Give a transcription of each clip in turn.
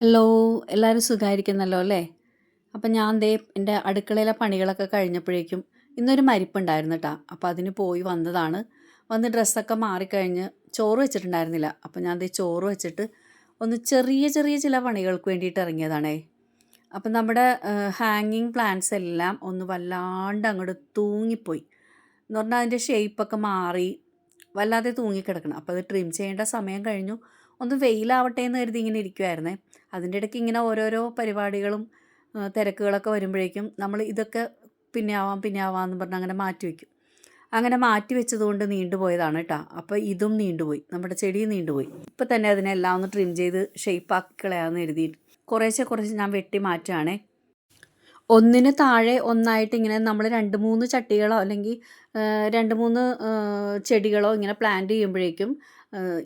Hello എല്ലാവരും സുഖമായിരിക്കുന്നല്ലോ അല്ലേ? അപ്പം ഞാൻ ദേ എന്റെ അടുക്കളയിലെ പണികളൊക്കെ കഴിഞ്ഞപ്പോഴേക്കും ഇന്നൊരു മരിപ്പുണ്ടായിരുന്നു കേട്ടോ അപ്പോൾ അതിന് പോയി വന്നതാണ്. വന്ന് ഡ്രസ്സൊക്കെ മാറിക്കഴിഞ്ഞ് ചോറ് വെച്ചിട്ടുണ്ടായിരുന്നില്ല. അപ്പം ഞാൻ ദേ ചോറ് വെച്ചിട്ട് ഒന്ന് ചെറിയ ചെറിയ ചില പണികൾക്ക് വേണ്ടിയിട്ട് ഇറങ്ങിയതാണേ. അപ്പം നമ്മുടെ ഹാങ്ങിങ് പ്ലാന്റ്സ് എല്ലാം ഒന്ന് വല്ലാണ്ട് അങ്ങോട്ട് തൂങ്ങിപ്പോയി. എന്ന് പറഞ്ഞാൽ അതിന്റെ ഷേപ്പൊക്കെ മാറി വല്ലാതെ തൂങ്ങിക്കിടക്കണം. അപ്പോൾ അത് ട്രിം ചെയ്യേണ്ട സമയം കഴിഞ്ഞു. ഒന്ന് വെയിലാവട്ടെ എന്ന് കരുതി ഇങ്ങനെ ഇരിക്കുമായിരുന്നേ അതിന്റെ ഇടയ്ക്ക് ഇങ്ങനെ ഓരോരോ പരിപാടികളും തിരക്കുകളൊക്കെ വരുമ്പോഴേക്കും നമ്മൾ ഇതൊക്കെ പിന്നെ ആവാം പിന്നെ ആവാമെന്ന് പറഞ്ഞ് അങ്ങനെ മാറ്റി വയ്ക്കും. അങ്ങനെ മാറ്റി വെച്ചതുകൊണ്ട് നീണ്ടുപോയതാണ് കേട്ടോ. അപ്പോൾ ഇതും നീണ്ടുപോയി നമ്മുടെ ചെടിയും നീണ്ടുപോയി ഇപ്പം തന്നെ അതിനെല്ലാം ഒന്ന് ട്രിം ചെയ്ത് ഷേപ്പാക്കി കളയാമെന്ന് എഴുതിയിട്ട് കുറേശ്ശെ കുറേശ്ശെ ഞാൻ വെട്ടി മാറ്റുകയാണേ. ഒന്നിന് താഴെ ഒന്നായിട്ട് ഇങ്ങനെ നമ്മൾ രണ്ട് മൂന്ന് ചട്ടികളോ അല്ലെങ്കിൽ രണ്ട് മൂന്ന് ചെടികളോ ഇങ്ങനെ പ്ലാന്റ് ചെയ്യുമ്പോഴേക്കും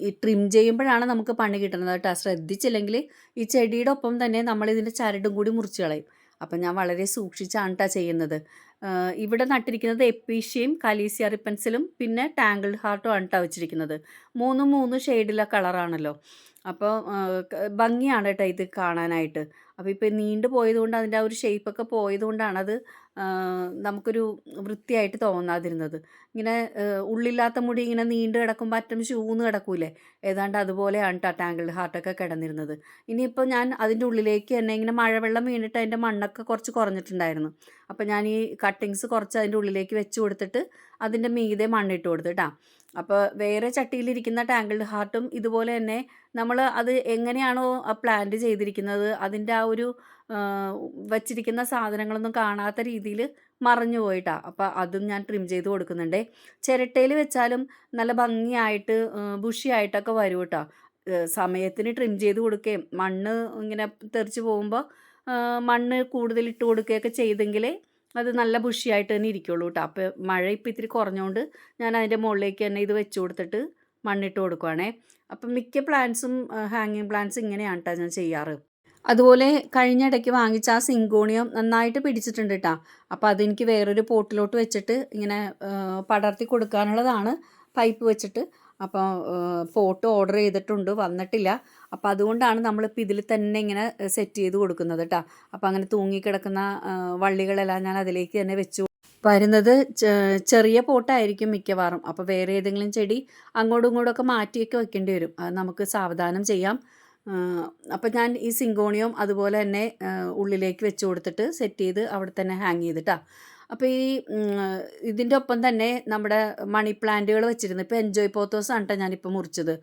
ഈ ട്രിം ചെയ്യുമ്പോഴാണ് നമുക്ക് പണി കിട്ടുന്നത് കേട്ടോ. ശ്രദ്ധിച്ചില്ലെങ്കിൽ ഈ ചെടിയുടെ ഒപ്പം തന്നെ നമ്മൾ ഇതിന്റെ ചരടും കൂടി മുറിച്ച് കളയും. അപ്പം ഞാൻ വളരെ സൂക്ഷിച്ചാണ് കേട്ടോ ചെയ്യുന്നത്. ഇവിടെ നട്ടിരിക്കുന്നത് എപ്പീഷ്യയും കലീസിയ റിപ്പൻസിലും പിന്നെ ടാങ്കിൾഡ് ഹാർട്ടും ആണ് കേട്ടോ വെച്ചിരിക്കുന്നത്. മൂന്നും മൂന്ന് ഷെയ്ഡിലെ കളറാണല്ലോ അപ്പോൾ ഭംഗിയാണ് കേട്ടോ ഇത് കാണാനായിട്ട്. അപ്പോൾ ഇപ്പോൾ നീണ്ടു പോയതുകൊണ്ട് അതിന്റെ ആ ഒരു ഷേപ്പൊക്കെ പോയതുകൊണ്ടാണത് നമുക്കൊരു വൃത്തിയായിട്ട് തോന്നാതിരുന്നത്. ഇങ്ങനെ ഉള്ളില്ലാത്ത മുടി ഇങ്ങനെ നീണ്ട് കിടക്കുമ്പോൾ അറ്റം ഷൂന്ന് കിടക്കൂലേ ഏതാണ്ട് അതുപോലെയാണ് കേട്ടോ ടാങ്കിൾഡ് ഹാർട്ടൊക്കെ കിടന്നിരുന്നത്. ഇനിയിപ്പോൾ ഞാൻ അതിന്റെ ഉള്ളിലേക്ക് തന്നെ ഇങ്ങനെ മഴവെള്ളം വീണിട്ട് അതിന്റെ മണ്ണൊക്കെ കുറച്ച് കുറഞ്ഞിട്ടുണ്ടായിരുന്നു. അപ്പോൾ ഞാൻ ഈ കട്ടിങ്സ് കുറച്ച് അതിന്റെ ഉള്ളിലേക്ക് വെച്ച് കൊടുത്തിട്ട് അതിന്റെ മീതെ മണ്ണിട്ട് കൊടുത്തു കേട്ടോ അപ്പോൾ വേറെ ചട്ടിയിലിരിക്കുന്ന ടാങ്കിൾഡ് ഹാർട്ടും ഇതുപോലെ തന്നെ നമ്മൾ അത് എങ്ങനെയാണോ പ്ലാന്റ് ചെയ്തിരിക്കുന്നത് അതിന്റെ ആ ഒരു വച്ചിരിക്കുന്ന സാധനങ്ങളൊന്നും കാണാത്ത രീതിയിൽ മറഞ്ഞു പോയിട്ടാണ് അപ്പോൾ അതും ഞാൻ ട്രിം ചെയ്ത് കൊടുക്കുന്നുണ്ട്. ചിരട്ടയിൽ വെച്ചാലും നല്ല ഭംഗിയായിട്ട് ബുഷിയായിട്ടൊക്കെ വരും കേട്ടോ സമയത്തിന് ട്രിം ചെയ്ത് കൊടുക്കുകയും മണ്ണ് ഇങ്ങനെ തെറിച്ച് പോകുമ്പോൾ മണ്ണ് കൂടുതൽ ഇട്ട് കൊടുക്കുകയൊക്കെ ചെയ്തെങ്കിലേ അത് നല്ല ബുഷിയായിട്ട് തന്നെ ഇരിക്കുള്ളൂ കേട്ടോ അപ്പോൾ മഴ ഇപ്പോൾ ഇത്തിരി കുറഞ്ഞുകൊണ്ട് ഞാൻ അതിന്റെ മുകളിലേക്ക് തന്നെ ഇത് വെച്ച് കൊടുത്തിട്ട് മണ്ണിട്ട് കൊടുക്കുവാണേ. അപ്പം മിക്ക പ്ലാന്റ്സും ഹാങ്ങിങ് പ്ലാന്റ്സ് ഇങ്ങനെയാണ് കേട്ടോ ഞാൻ ചെയ്യാറ്. അതുപോലെ കഴിഞ്ഞ ഇടയ്ക്ക് വാങ്ങിച്ച ആ സിങ്കോണിയം നന്നായിട്ട് പിടിച്ചിട്ടുണ്ട് കേട്ടോ അപ്പോൾ അതെനിക്ക് വേറൊരു പോട്ടിലോട്ട് വെച്ചിട്ട് ഇങ്ങനെ പടർത്തി കൊടുക്കാനുള്ളതാണ്. പൈപ്പ് വെച്ചിട്ട് അപ്പോൾ ഫോട്ടോ ഓർഡർ ചെയ്തിട്ടുണ്ട് വന്നിട്ടില്ല. അപ്പോൾ അതുകൊണ്ടാണ് നമ്മളിപ്പോൾ ഇതിൽ തന്നെ ഇങ്ങനെ സെറ്റ് ചെയ്ത് കൊടുക്കുന്നത് കേട്ടോ അപ്പോൾ അങ്ങനെ തൂങ്ങിക്കിടക്കുന്ന വള്ളികളെല്ലാം ഞാൻ അതിലേക്ക് തന്നെ വെച്ചു. വരുന്നത് ചെറിയ പോട്ടായിരിക്കും മിക്കവാറും. അപ്പോൾ വേറെ ഏതെങ്കിലും ചെടി അങ്ങോട്ടും ഇങ്ങോട്ടും ഒക്കെ മാറ്റിയൊക്കെ വെക്കേണ്ടി വരും. അത് നമുക്ക് സാവധാനം ചെയ്യാം. അപ്പോൾ ഞാൻ ഈ സിങ്കോണിയം അതുപോലെ തന്നെ ഉള്ളിലേക്ക് വെച്ച് കൊടുത്തിട്ട് സെറ്റ് ചെയ്ത് അവിടെ തന്നെ ഹാങ് ചെയ്തിട്ടാ അപ്പോൾ ഈ ഇതിന്റെ ഒപ്പം തന്നെ നമ്മുടെ മണി പ്ലാന്റുകൾ വെച്ചിരുന്നു. ഇപ്പോൾ എൻജോയ് പോത്തോസ് ആണ് കേട്ടോ ഞാനിപ്പോൾ മുറിച്ചത്.